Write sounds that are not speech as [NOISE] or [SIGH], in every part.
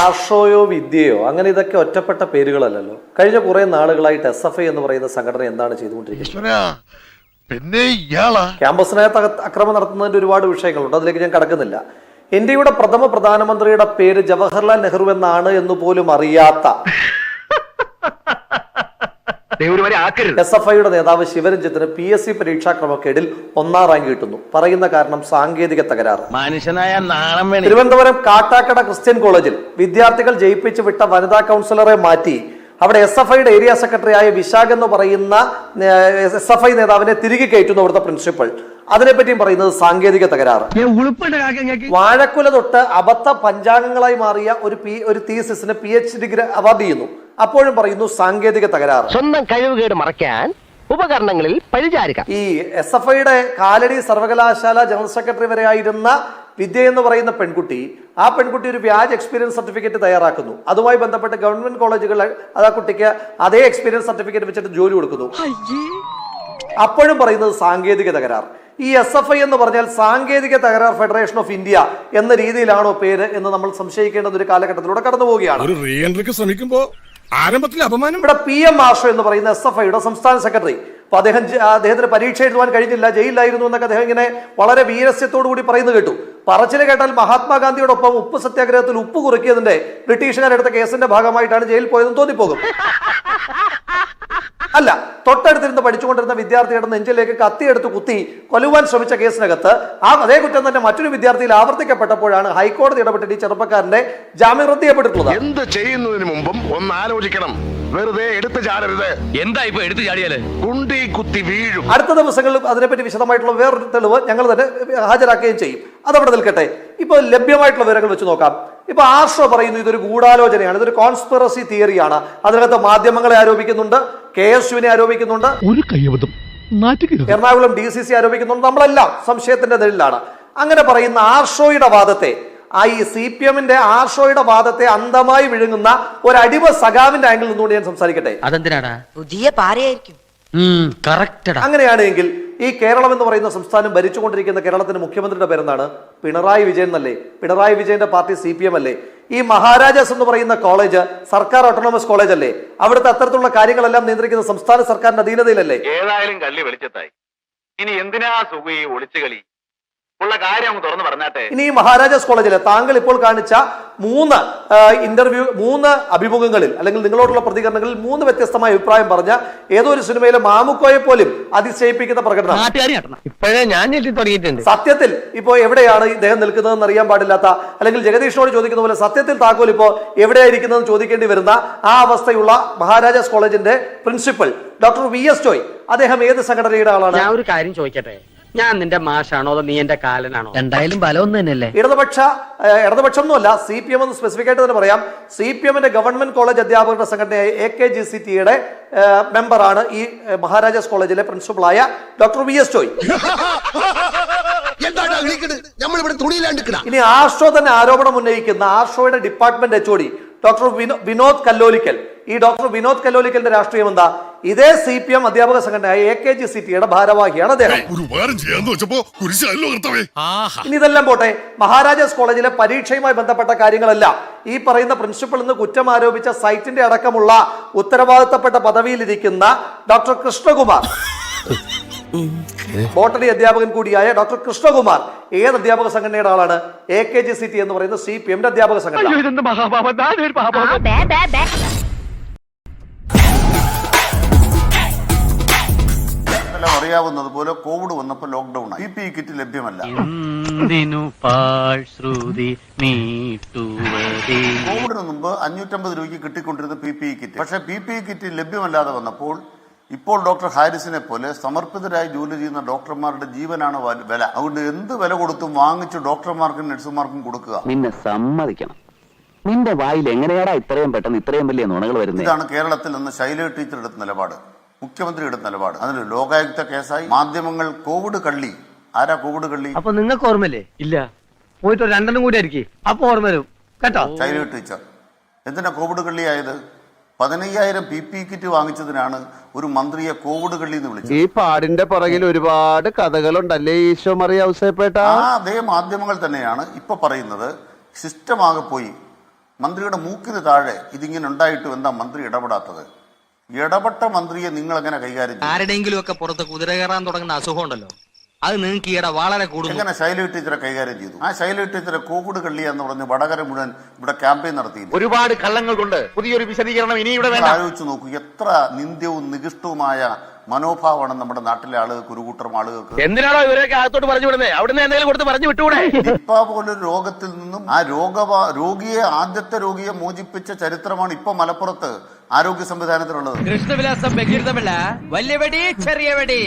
ആർഷോയോ വിദ്യയോ അങ്ങനെ ഇതൊക്കെ ഒറ്റപ്പെട്ട പേരുകളല്ലല്ലോ. കഴിഞ്ഞ കുറെ നാളുകളായിട്ട് എസ് എഫ് ഐ എന്ന് പറയുന്ന സംഘടന എന്താണ് ചെയ്തുകൊണ്ടിരിക്കുന്നത്? പിന്നെ ക്യാമ്പസിനകത്ത് അക്രമം നടത്തുന്നതിന്റെ ഒരുപാട് വിഷയങ്ങളുണ്ട് അതിലേക്ക് ഞാൻ കടക്കുന്നില്ല. ഇന്ത്യയുടെ പ്രഥമ പ്രധാനമന്ത്രിയുടെ പേര് ജവഹർലാൽ നെഹ്റു എന്നാണ് എന്ന് പോലും അറിയാത്ത എസ് എഫ് ഐയുടെ നേതാവ് ശിവരഞ്ജിത്തിന് പി എസ് സി പരീക്ഷാ ക്രമക്കേടിൽ ഒന്നാം റാങ്ക് കിട്ടുന്നു. പറയുന്ന കാരണം സാങ്കേതിക തകരാറ്. മനുഷ്യനായ നാണം വേണി. തിരുവനന്തപുരം കാട്ടാക്കട ക്രിസ്ത്യൻ കോളേജിൽ വിദ്യാർത്ഥികൾ ജയിപ്പിച്ചു വിട്ട വനിതാ കൗൺസിലറെ മാറ്റി അവിടെ എസ് എഫ് ഐയുടെ ഏരിയ സെക്രട്ടറി ആയ വിശാഖ് എന്ന് പറയുന്ന എസ് എഫ് ഐ നേതാവിനെ തിരികെ കയറ്റുന്നു അവിടുത്തെ പ്രിൻസിപ്പൽ. അതിനെപ്പറ്റിയും പറയുന്നത് സാങ്കേതിക തകരാറ്. വാഴക്കുല തൊട്ട് അബദ്ധ പഞ്ചാംഗങ്ങളായി മാറിയ ഒരു പി ഒരു തീസിസിന് പി എച്ച് ഡിഗ്രി അവാർഡ് ചെയ്യുന്നു. അപ്പോഴും പറയുന്നു സാങ്കേതിക തകരാറ്. സ്വന്തം കഴിവുകേട് മറയ്ക്കാൻ ഉപകരണങ്ങളിൽ പരിചാരിക്കാം ഈ എസ് എഫ് ഐയുടെ കാലടി സർവകലാശാല ജനറൽ സെക്രട്ടറി വരെ ആയിരുന്ന വിദ്യ എന്ന് പറയുന്ന പെൺകുട്ടി ആ പെൺകുട്ടി ഒരു വ്യാജ് എക്സ്പീരിയൻസ് സർട്ടിഫിക്കറ്റ് തയ്യാറാക്കുന്നു. അതുമായി ബന്ധപ്പെട്ട് ഗവൺമെന്റ് കോളേജുകൾ അത് ആ കുട്ടിക്ക് അതേ എക്സ്പീരിയൻസ് സർട്ടിഫിക്കറ്റ് വെച്ചിട്ട് ജോലി കൊടുക്കുന്നു. അപ്പോഴും പറയുന്നത് സാങ്കേതിക തകരാർ ഈ എസ് എഫ് ഐ എന്ന് പറഞ്ഞാൽ സാങ്കേതിക തകരാർ ഫെഡറേഷൻ ഓഫ് ഇന്ത്യ എന്ന രീതിയിലാണോ പേര് എന്ന് നമ്മൾ സംശയിക്കേണ്ട ഒരു കാലഘട്ടത്തിലൂടെ കടന്നു പോവുകയാണ്. ശ്രമിക്കുമ്പോൾ ആരംഭത്തിൽ അപമാനം? ഇവിടെ പി എം ആഷോ എന്ന് പറയുന്ന എസ് എഫ് ഐയുടെ സംസ്ഥാന സെക്രട്ടറി അപ്പൊ അദ്ദേഹം അദ്ദേഹത്തിന് പരീക്ഷ എഴുതുവാൻ കഴിഞ്ഞില്ല ജയിലിലായിരുന്നു എന്നൊക്കെ അദ്ദേഹം ഇങ്ങനെ വളരെ വീരസ്യത്തോടു കൂടി പറയുന്നു കേട്ടു. പറച്ചിൽ കേട്ടാൽ മഹാത്മാഗാന്ധിയോടൊപ്പം ഉപ്പ് സത്യാഗ്രഹത്തിൽ ഉപ്പ് കുറുക്കിയതിന്റെ ബ്രിട്ടീഷുകാരെടുത്ത കേസിന്റെ ഭാഗമായിട്ടാണ് ജയിലിൽ പോയതെന്ന് തോന്നിപ്പോകും. അല്ല തൊട്ടടുത്തിരുന്ന് പഠിച്ചുകൊണ്ടിരുന്ന വിദ്യാർത്ഥിയുടെ നെഞ്ചിലേക്ക് കത്തിയെടുത്ത് കുത്തി കൊല്ലുവാൻ ശ്രമിച്ച കേസിനകത്ത് ആ അതേ കുറ്റം തന്നെ മറ്റൊരു വിദ്യാർത്ഥിയിൽ ആവർത്തിക്കപ്പെട്ടപ്പോഴാണ് ഹൈക്കോടതി ഇടപെട്ടിട്ട് ഈ ചെറുപ്പക്കാരന്റെ ജാമ്യം റദ്ദ് എന്ത് ചെയ്യുന്നതിന് മുമ്പും ഒന്ന് ആലോചിക്കണം. വെറുതെ എടുത്തു ചാടരുത്. എന്താ ഇപ്പൊ എടുത്തു ചാടിയാൽ? കുണ്ടി കുത്തി വീഴും. അടുത്ത ദിവസങ്ങളിൽ അതിനെപ്പറ്റി വിശദമായിട്ടുള്ള വേറൊരു തെളിവ് ഞങ്ങൾ തന്നെ ഹാജരാക്കുകയും ചെയ്യും. അതവിടെ നിൽക്കട്ടെ. ഇപ്പൊ ലഭ്യമായിട്ടുള്ള വിവരങ്ങൾ വെച്ച് നോക്കാം. ഇപ്പൊ ആർഷോ പറയുന്നു ഇതൊരു ഗൂഢാലോചനയാണ് ഇതൊരു കോൺസ്പിറസി തിയറിയാണ് അതിനകത്ത് മാധ്യമങ്ങളെ ആരോപിക്കുന്നുണ്ട് കെ എസ് യുവിനെ ആരോപിക്കുന്നുണ്ട്. ഒരു കയ്യബദ്ധം. എറണാകുളം ഡി സി സി ആരോപിക്കുന്നുണ്ട്. നമ്മളെല്ലാം സംശയത്തിന്റെ നിഴലിലാണ്. അങ്ങനെ പറയുന്ന ആർഷോയുടെ വാദത്തെ ആ ഈ സി പി എമ്മിന്റെ ആർഷോയുടെ വാദത്തെ അന്തമായി വിഴുങ്ങുന്ന ഒരു അടിമ സഖാവിന്റെ ആംഗിൾ നിന്നുകൊണ്ട് ഞാൻ സംസാരിക്കട്ടെ. അതെന്തിനാടാ? പുതിയ പാരയായിരിക്കും. കറക്റ്റടാ. അങ്ങനെയാണെങ്കിൽ ഈ കേരളം എന്ന് പറയുന്ന സംസ്ഥാനം ഭരിച്ചുകൊണ്ടിരിക്കുന്ന കേരളത്തിന്റെ മുഖ്യമന്ത്രിയുടെ പേരെന്താണ്? പിണറായി വിജയൻ എന്നല്ലേ? പിണറായി വിജയന്റെ പാർട്ടി സി പി എം അല്ലേ? ഈ മഹാരാജാസ് എന്ന് പറയുന്ന കോളേജ് സർക്കാർ ഓട്ടോണമസ് കോളേജ് അല്ലേ? അവിടുത്തെ അത്തരത്തിലുള്ള കാര്യങ്ങളെല്ലാം നിയന്ത്രിക്കുന്ന സംസ്ഥാന സർക്കാരിന്റെ അധീനതയിലല്ലേ? ഏതായാലും കള്ളി വെളിച്ചത്തായി. ഇനി എന്തിനാ സുഖി ഈ ഒളിച്ചു കളി ഉള്ള കാര്യം തുറന്നു പറഞ്ഞാട്ടെ. ഇനി മഹാരാജാസ് കോളേജിലെ താങ്കൾ ഇപ്പോൾ കാണിച്ച മൂന്ന് ഇന്റർവ്യൂ മൂന്ന് അഭിമുഖങ്ങളിൽ അല്ലെങ്കിൽ നിങ്ങളോടുള്ള പ്രതികരണങ്ങളിൽ മൂന്ന് വ്യത്യസ്തമായ അഭിപ്രായം പറഞ്ഞ ഏതോ ഒരു സിനിമയിലെ മാമുക്കോയെ പോലും അതിശയിപ്പിക്കുന്ന പ്രകടനം. ഇപ്പോഴേ ഞാൻ തുടങ്ങിയിട്ടുണ്ട്. സത്യത്തിൽ ഇപ്പോ എവിടെയാണ് ഇദ്ദേഹം നിൽക്കുന്നതെന്ന് അറിയാൻ പാടില്ലാത്ത അല്ലെങ്കിൽ ജഗദീഷിനോട് ചോദിക്കുന്ന പോലെ സത്യത്തിൽ താക്കോൽ ഇപ്പോ എവിടെയായിരിക്കുന്നതെന്ന് ചോദിക്കേണ്ടി വരുന്ന ആ അവസ്ഥയുള്ള മഹാരാജാസ് കോളേജിന്റെ principal doctor V S Joy. അദ്ദേഹം ഏത് സംഘടനയുടെ ആളാണ്? ഞാൻ ഒരു കാര്യം ചോദിക്കട്ടെ? ഞാൻ നിന്റെ മാഷാണോ അതോ നീ എന്റെ കാലനാണോ? എന്തായാലും ബലം ഒന്ന് തന്നെയല്ലേ? ഇടതുപക്ഷ ഏഹ്, ഇടതുപക്ഷം ഒന്നുമല്ല സി പി എം എന്ന് സ്പെസിഫിക് ആയിട്ട് തന്നെ പറയാം. സി പി എമ്മിന്റെ ഗവൺമെന്റ് കോളേജ് അധ്യാപകരുടെ സംഘടനയായ എ കെ ജി സി ടിയുടെ മെമ്പറാണ് ഈ ഏഹ്, മഹാരാജാസ് കോളേജിലെ പ്രിൻസിപ്പളായ ഡോക്ടർ വി എസ് ജോയ് നമ്മളിവിടെ ഇനി ആർഷോ തന്നെ ആരോപണം ഉന്നയിക്കുന്ന ആർഷോയുടെ ഡിപ്പാർട്ട്മെന്റ് എച്ച് ഡോക്ടർ വിനോ- വിനോദ് കല്ലോലിക്കൽ. ഈ ഡോക്ടർ വിനോദ് കല്ലോലിക്കലിന്റെ രാഷ്ട്രീയം എന്താ? ഇതേ സി പി എം അധ്യാപക സംഘടനയായ എ കെ ജി സി ടിയുടെ ഭാരവാഹിയാണ് അദ്ദേഹം. ഇനി ഇതെല്ലാം പോട്ടെ മഹാരാജാസ് കോളേജിലെ പരീക്ഷയുമായി ബന്ധപ്പെട്ട കാര്യങ്ങളെല്ലാം. ഈ പറയുന്ന പ്രിൻസിപ്പൽ എന്ന് കുറ്റം ആരോപിച്ച സൈറ്റിന്റെ അടക്കമുള്ള ഉത്തരവാദിത്തപ്പെട്ട പദവിയിലിരിക്കുന്ന ഡോക്ടർ കൃഷ്ണകുമാർ. ബോട്ടണി അധ്യാപകൻ കൂടിയായ ഡോക്ടർ കൃഷ്ണകുമാർ ഏത് അധ്യാപക സംഘടനയുടെ ആളാണ്? A K G C T എന്ന് പറയുന്ന സി പി എമ്മിന്റെ അധ്യാപക സംഘടന. ഇതെന്ത് മഹാപാപം ഞാനൊരു പാപം എല്ലാം അറിയാവുന്നത് പോലെ കോവിഡ് വന്നപ്പോൾ ലോക്ക്ഡൌൺ ആയി. പി പി കിറ്റ് ലഭ്യമല്ല. കോവിഡിന് മുമ്പ് അഞ്ഞൂറ്റമ്പത് രൂപയ്ക്ക് കിട്ടിക്കൊണ്ടിരുന്ന പി പി കിറ്റ്. പക്ഷെ പി പി കിറ്റ് ലഭ്യമല്ലാതെ വന്നപ്പോൾ ഇപ്പോൾ ഡോക്ടർ ഹാരിസിനെ പോലെ സമർപ്പിതരായി ജോലി ചെയ്യുന്ന ഡോക്ടർമാരുടെ ജീവനാണ് വില. അതുകൊണ്ട് എന്ത് വില കൊടുത്തും വാങ്ങിച്ച് ഡോക്ടർമാർക്കും നഴ്സുമാർക്കും കൊടുക്കുക. നിന്നെ സമ്മതിക്കണം. നിന്റെ വായിൽ എങ്ങനെയാടാ ഇത്രയും പെട്ടെന്ന് ഇത്രയും വലിയ നുണകൾ വരുന്നത് ഇതാണ് കേരളത്തിൽ നിന്ന് ശൈല ടീച്ചർ എടുത്ത നിലപാട്. മുഖ്യമന്ത്രി എടുത്ത നിലപാട്. അതിന് ലോകായുക്ത കേസായി മാധ്യമങ്ങൾ കോവിഡ് കള്ളി. ആരാ കോവിഡ് കള്ളി? അപ്പൊ നിങ്ങൾക്ക് ഓർമ്മയില്ലേ? ഇല്ല. പോയിട്ട് രണ്ടെണ്ണം കൂടി ആയിരിക്കും. അപ്പൊ ഓർമ്മ വരും. കേട്ടോ? ചൈന ടീച്ചർ എന്തിനാ കോവിഡ് കള്ളിയായത്? പതിനയ്യായിരം പി പി കിറ്റ് വാങ്ങിച്ചതിനാണ് ഒരു മന്ത്രിയെ കോവിഡ് കള്ളി എന്ന് വിളിച്ചത്. ഈ പാടിന്റെ പുറകിൽ ഒരുപാട് കഥകളുണ്ടല്ലേ ഈശോ മറിയ ഔസേപ്പേട്ട? ആ അതേ മാധ്യമങ്ങൾ തന്നെയാണ് ഇപ്പൊ പറയുന്നത്. സിസ്റ്റമാകെ പോയി. മന്ത്രിയുടെ മൂക്കിന് താഴെ ഇതിങ്ങനെ ഉണ്ടായിട്ടും എന്താ മന്ത്രി ഇടപെടാത്തത്? ഇടപെട്ട മന്ത്രിയെ നിങ്ങൾ എങ്ങനെ കൈകാര്യം ചെയ്യും? ആരുടെയെങ്കിലും ഒക്കെ പുറത്ത് കുതിര കയറാൻ തുടങ്ങുന്ന അസുഖം ഉണ്ടല്ലോ അത് നിങ്ങൾക്ക് ഈയിടെ വളരെ കൂടുതൽ എങ്ങനെ ശൈലി ടീച്ചറെ കൈകാര്യം ചെയ്തു? ആ ശൈലി ടീച്ചറെ കോവിഡ് കള്ളി എന്ന് പറഞ്ഞ് വടകര മുഴുവൻ ഇവിടെ ക്യാമ്പയിൻ നടത്തി ഒരുപാട് കള്ളങ്ങൾ കൊണ്ട് പുതിയൊരു വിശദീകരണം ഇനി ഇവിടെ വേണ്ട. ആലോചിച്ച് നോക്കൂ എത്ര നിന്ദ്യവും നികിഷ്ടവുമായ മനോഭാവമാണ് നമ്മുടെ നാട്ടിലെ ആളുകൾക്ക് ഒരു കൂട്ടം ആളുകൾക്ക്. എന്തിനാണോ ഇവരൊക്കെ അകത്തോട്ട് പറഞ്ഞു വിടുന്നത് അവിടുന്ന് എന്തെങ്കിലും കൊടുത്ത് പറഞ്ഞു വിട്ടുകൂടെ? നിപ്പ പോലൊരു രോഗത്തിൽ നിന്നും ആ രോഗ രോഗിയെ ആദ്യത്തെ രോഗിയെ മോചിപ്പിച്ച ചരിത്രമാണ് ഇപ്പൊ മലപ്പുറത്ത്. ആരോഗ്യ സംവിധാനത്തിലുള്ളത് കൃഷ്ണവിലാസം വലിയ വെടി ചെറിയ വെടി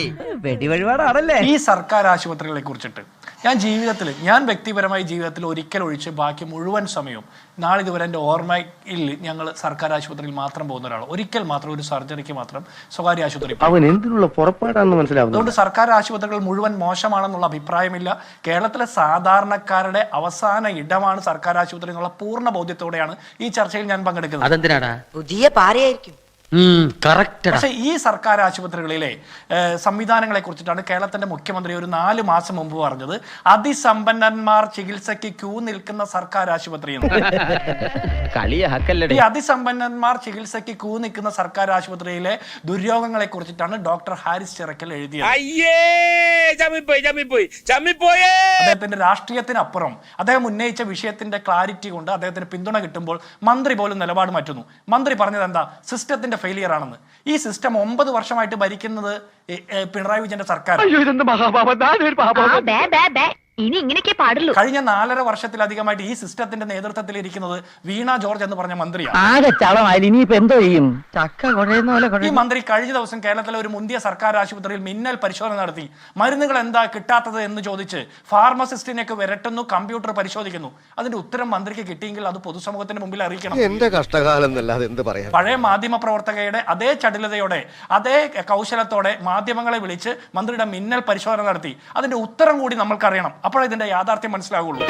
വെടി വഴിപാടാണല്ലേ? ഈ സർക്കാർ ആശുപത്രികളെ കുറിച്ചിട്ട്. ഞാൻ ജീവിതത്തിൽ ഞാൻ വ്യക്തിപരമായി ജീവിതത്തിൽ ഒരിക്കൽ ഒഴിച്ച് ബാക്കി മുഴുവൻ സമയവും നാളിതുവരെ എന്റെ ഓർമ്മയിൽ ഞങ്ങൾ സർക്കാർ ആശുപത്രിയിൽ മാത്രം പോകുന്ന ഒരാൾ ഒരിക്കൽ മാത്രം ഒരു സർജറിക്ക് മാത്രം സ്വകാര്യ ആശുപത്രി അവൻ എന്തിനുള്ള പുറപ്പാടാണെന്ന് മനസ്സിലാവുന്നു അതുകൊണ്ട് സർക്കാർ ആശുപത്രികൾ മുഴുവൻ മോശമാണെന്നുള്ള അഭിപ്രായമില്ല. കേരളത്തിലെ സാധാരണക്കാരുടെ അവസാന ഇടമാണ് സർക്കാർ ആശുപത്രി എന്നുള്ള പൂർണ ബോധ്യത്തോടെയാണ് ഈ ചർച്ചയിൽ ഞാൻ പങ്കെടുക്കുന്നത്. പുതിയ പാരയായിരിക്കും. പക്ഷേ ഈ സർക്കാർ ആശുപത്രികളിലെ സംവിധാനങ്ങളെ കുറിച്ചിട്ടാണ് കേരളത്തിന്റെ മുഖ്യമന്ത്രി ഒരു നാല് മാസം മുമ്പ് പറഞ്ഞത്. അതിസമ്പന്നന്മാർ ചികിത്സയ്ക്ക് ക്യൂ നിൽക്കുന്ന സർക്കാർ ആശുപത്രി ഈ അതിസമ്പന്നന്മാർ ചികിത്സയ്ക്ക് ക്യൂ നിൽക്കുന്ന സർക്കാർ ആശുപത്രിയിലെ ദുര്യോഗങ്ങളെ കുറിച്ചിട്ടാണ് ഡോക്ടർ ഹാരിസ് ചിറക്കൽ എഴുതിയത്. അദ്ദേഹത്തിന്റെ രാഷ്ട്രീയത്തിനപ്പുറം അദ്ദേഹം ഉന്നയിച്ച വിഷയത്തിന്റെ ക്ലാരിറ്റി കൊണ്ട് അദ്ദേഹത്തിന് പിന്തുണ കിട്ടുമ്പോൾ മന്ത്രി പോലും നിലപാട് മാറ്റുന്നു. മന്ത്രി പറഞ്ഞത് എന്താ സിസ്റ്റത്തിന്റെ ഫെയിലിയർ ആണെന്ന്. ഈ സിസ്റ്റം ഒമ്പത് വർഷമായിട്ട് ഭരിക്കുന്നത് പിണറായി വിജയന്റെ സർക്കാർ ഇനി ഇങ്ങനെയൊക്കെ പാടുള്ളൂ. കഴിഞ്ഞ നാലര വർഷത്തിലധികമായിട്ട് ഈ സിസ്റ്റത്തിന്റെ നേതൃത്വത്തിൽ ഇരിക്കുന്നത് വീണ ജോർജ് എന്ന് പറഞ്ഞ മന്ത്രിയാണ്. ആകെ ചളമായി ഇനിയിപ്പോ എന്തോ ചെയ്യും? ചക്ക കുഴയുന്ന പോലെ ഈ മന്ത്രി കഴിഞ്ഞ ദിവസം കേരളത്തിലെ ഒരു മുന്തിയ സർക്കാർ ആശുപത്രിയിൽ മിന്നൽ പരിശോധന നടത്തി. മരുന്നുകൾ എന്താ കിട്ടാത്തത് എന്ന് ചോദിച്ച് ഫാർമസിസ്റ്റിനെയൊക്കെ വിരട്ടുന്നു കമ്പ്യൂട്ടർ പരിശോധിക്കുന്നു. അതിന്റെ ഉത്തരം മന്ത്രിക്ക് കിട്ടിയെങ്കിൽ അത് പൊതുസമൂഹത്തിന് മുമ്പിൽ അറിയിക്കണം. എന്റെ കഷ്ടകാലം എന്നല്ലാതെ എന്ത് പറയാം പഴയ മാധ്യമ പ്രവർത്തകയുടെ അതേ ചടുലതയോടെ അതേ കൗശലത്തോടെ മാധ്യമങ്ങളെ വിളിച്ച് മന്ത്രിയുടെ മിന്നൽ പരിശോധന നടത്തി. അതിന്റെ ഉത്തരം കൂടി നമ്മൾക്കറിയണം. അപ്പോഴേ ഇതിന്റെ യാഥാർത്ഥ്യം മനസ്സിലാവുള്ളൂ.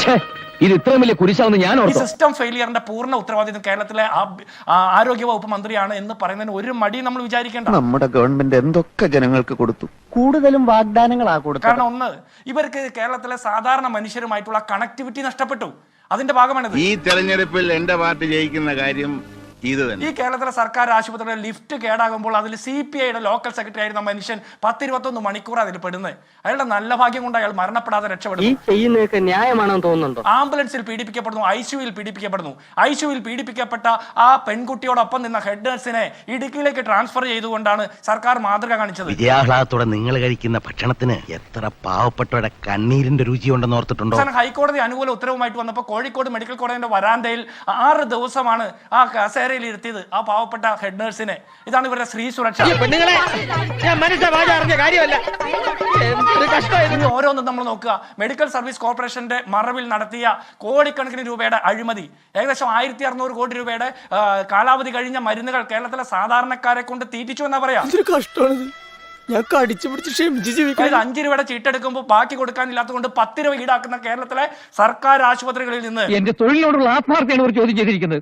ഇത് ഇത്രയും വലിയ കുരിശാവുന്ന ഞാൻ ഈ സിസ്റ്റം ഫെയിലിയറിന്റെ പൂർണ ഉത്തരവാദിത്വം കേരളത്തിലെ ആരോഗ്യ വകുപ്പ് മന്ത്രിയാണ് എന്ന് പറയുന്നതിന് ഒരു മടി നമ്മൾ വിചാരിക്കേണ്ട. നമ്മുടെ ഗവൺമെന്റ് എന്തൊക്കെ ജനങ്ങൾക്ക് കൊടുത്തു? കൂടുതലും വാഗ്ദാനങ്ങളാ കൊടുത്തു കാരണം ഒന്ന് ഇവർക്ക് കേരളത്തിലെ സാധാരണ മനുഷ്യരുമായിട്ടുള്ള കണക്ടിവിറ്റി നഷ്ടപ്പെട്ടു. അതിന്റെ ഭാഗമാണിത്. ഈ തെരഞ്ഞെടുപ്പിൽ എന്റെ പാർട്ടി ജയിക്കുന്ന കാര്യം ഈ കേരളത്തിലെ സർക്കാർ ആശുപത്രിയുടെ ലിഫ്റ്റ് കേടാകുമ്പോൾ അതിൽ സി പി ഐയുടെ ലോക്കൽ സെക്രട്ടറി ആയിരുന്ന മനുഷ്യൻ പത്തിരുപത്തൊന്ന് മണിക്കൂർ അതിൽ പെടുന്നത്. അയാളുടെ നല്ല ഭാഗ്യം കൊണ്ട് അയാൾ മരണപ്പെടാതെ രക്ഷപ്പെടുന്നു. ചെയ്യുന്നതൊക്കെ ന്യായമാണെന്ന് തോന്നുന്നുണ്ടോ? ആംബുലൻസിൽ പീഡിപ്പിക്കപ്പെടുന്നു ഐ സിയുയിൽ പീഡിപ്പിക്കപ്പെടുന്നു. ഐ സിയുയിൽ പീഡിപ്പിക്കപ്പെട്ട ആ പെൺകുട്ടിയോടൊപ്പം നിന്ന ഹെഡ് നഴ്സിനെ ഇടുക്കിയിലേക്ക് ട്രാൻസ്ഫർ ചെയ്തുകൊണ്ടാണ് സർക്കാർ മാതൃക കാണിച്ചത്. വിജയാഹ്ലാദത്തോടെ നിങ്ങൾ കഴിക്കുന്ന ഭക്ഷണത്തിന് എത്ര പാവപ്പെട്ടവരുടെ കണ്ണീരിന്റെ രുചി ഉണ്ടെന്ന് ഓർത്തിട്ടുണ്ടോ ഹൈക്കോടതി അനുകൂല ഉത്തരവുമായിട്ട് വന്നപ്പോൾ കോഴിക്കോട് മെഡിക്കൽ കോളേജിന്റെ വരാന്തയിൽ ആറ് ദിവസമാണ് ആ കസേരയിൽ ഇരുത്തിയത് ആ പാവപ്പെട്ട ഹെഡ് നേഴ്സിനെ ഇതാണ് ഇവരുടെ സ്ത്രീ സുരക്ഷ. ഇനി ഓരോന്നും നമ്മൾ നോക്കുക. മെഡിക്കൽ സർവീസ് കോർപ്പറേഷന്റെ മറവിൽ നടത്തിയ കോടിക്കണക്കിന് രൂപയുടെ അഴിമതി. ഏകദേശം ആയിരത്തി അറുന്നൂറ് കോടി രൂപയുടെ കാലാവധി കഴിഞ്ഞ മരുന്നുകൾ കേരളത്തിലെ സാധാരണക്കാരെ കൊണ്ട് തീറ്റിച്ചു എന്നാ പറയാ. ഞാൻ കടിച്ചു പിടിച്ച് ക്ഷമിച്ച് ജീവിക്കാം അതായത് അഞ്ച് രൂപയുടെ ചീട്ടെടുക്കുമ്പോൾ ബാക്കി കൊടുക്കാനില്ലാത്തതുകൊണ്ട് പത്ത് രൂപ ഈടാക്കുന്ന കേരളത്തിലെ സർക്കാർ ആശുപത്രികളിൽ നിന്ന് എന്റെ തൊഴിലിനോടുള്ള ആത്മാർത്ഥയാണ് ചോദ്യം ചെയ്തിരിക്കുന്നത്.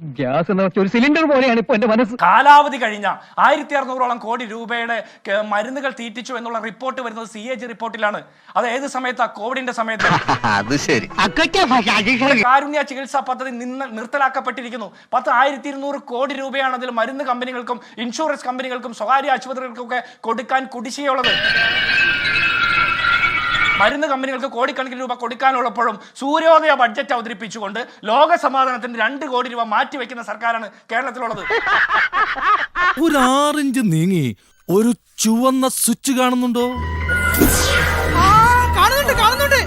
ഗ്യാസ് എന്ന് വെച്ചാൽ ഒരു സിലിണ്ടർ പോലെയാണ് ഇപ്പൊ എന്റെ മനസ്സ്. കാലാവധി കഴിഞ്ഞ ആയിരത്തി അറുന്നൂറോളം കോടി രൂപയുടെ മരുന്നുകൾ തീറ്റിച്ചു എന്നുള്ള റിപ്പോർട്ട് വരുന്നത് സി എ ജി റിപ്പോർട്ടിലാണ്. അത് ഏത് സമയത്താ? കോവിഡിന്റെ സമയത്ത്. [LAUGHS] അത് ശരി. കാരുണ്യ ചികിത്സാ പദ്ധതി നിന്ന് നിർത്തലാക്കപ്പെട്ടിരിക്കുന്നു. പത്ത് ആയിരത്തി ഇരുന്നൂറ് കോടി രൂപയാണ് അതിൽ മരുന്ന് കമ്പനികൾക്കും ഇൻഷുറൻസ് കമ്പനികൾക്കും സ്വകാര്യ ആശുപത്രികൾക്കും ഒക്കെ കൊടുക്കാൻ കുടിശ്ശികയുള്ളത്. മരുന്ന് കമ്പനികൾക്ക് കോടിക്കണക്കിന് രൂപ കൊടുക്കാനുള്ളപ്പോഴും സൂര്യോദയ ബഡ്ജറ്റ് അവതരിപ്പിച്ചുകൊണ്ട് ലോക സമാധാനത്തിന് രണ്ട് കോടി രൂപ മാറ്റിവെക്കുന്ന സർക്കാരാണ് കേരളത്തിലുള്ളത്. ഒരു ആറിഞ്ച് നീങ്ങി ഒരു ചുവന്ന സ്വിച്ച് കാണുന്നുണ്ടോ? കാണുന്നുണ്ട് കാണുന്നുണ്ട്.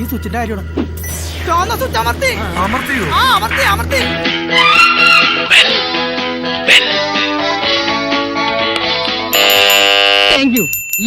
ഈ സ്വിച്ചിന്റെ കാര്യമാണ്. അമർത്തിയോ? ആ അമർത്തി അമർത്തി.